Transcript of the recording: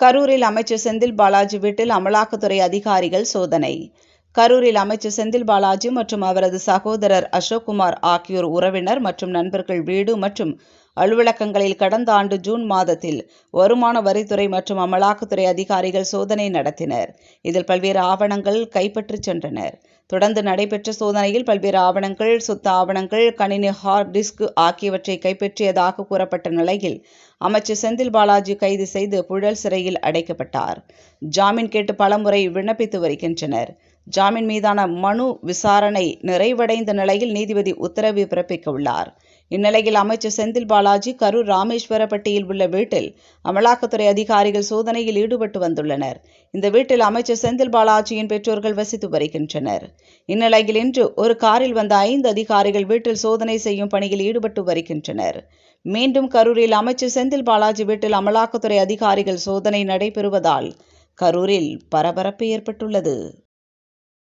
கரூரில் அமைச்சர் செந்தில் பாலாஜி வீட்டில் அமலாக்கத்துறை அதிகாரிகள் சோதனை. கரூரில் அமைச்சர் செந்தில் பாலாஜி மற்றும் அவரது சகோதரர் அசோக்குமார் ஆகியோர் உறவினர் மற்றும் நண்பர்கள் வீடு மற்றும் அலுவலகங்களில் கடந்த ஆண்டு ஜூன் மாதத்தில் வருமான வரித்துறை மற்றும் அமலாக்கத்துறை அதிகாரிகள் சோதனை நடத்தினர். இதில் பல்வேறு ஆவணங்கள் கைப்பற்றிச் சென்றனர். தொடர்ந்து நடைபெற்ற சோதனையில் பல்வேறு ஆவணங்கள் சொத்து ஆவணங்கள் கணினி ஹார்ட் டிஸ்க் ஆகியவற்றை கைப்பற்றியதாக கூறப்பட்ட நிலையில் அமைச்சர் செந்தில் பாலாஜி கைது செய்து புழல் சிறையில் அடைக்கப்பட்டார். ஜாமீன் கேட்டு பலமுறை விண்ணப்பித்து வருகின்றனர். ஜாமீன் மீதான மனு விசாரணை நிறைவடைந்த நிலையில் நீதிபதி உத்தரவு பிறப்பிக்க உள்ளார். இந்நிலையில் அமைச்சர் செந்தில் பாலாஜி கரூர் ராமேஸ்வரப்பட்டியில் உள்ள வீட்டில் அமலாக்கத்துறை அதிகாரிகள் சோதனையில் ஈடுபட்டு வந்துள்ளனர். இந்த வீட்டில் அமைச்சர் செந்தில் பாலாஜியின் பெற்றோர்கள் வசித்து வருகின்றனர். இந்நிலையில் இன்று ஒரு காரில் வந்த ஐந்து அதிகாரிகள் வீட்டில் சோதனை செய்யும் பணியில் ஈடுபட்டு வருகின்றனர். மீண்டும் கரூரில் அமைச்சர் செந்தில் பாலாஜி வீட்டில் அமலாக்கத்துறை அதிகாரிகள் சோதனை நடைபெறுவதால் கரூரில் பரபரப்பு ஏற்பட்டுள்ளது.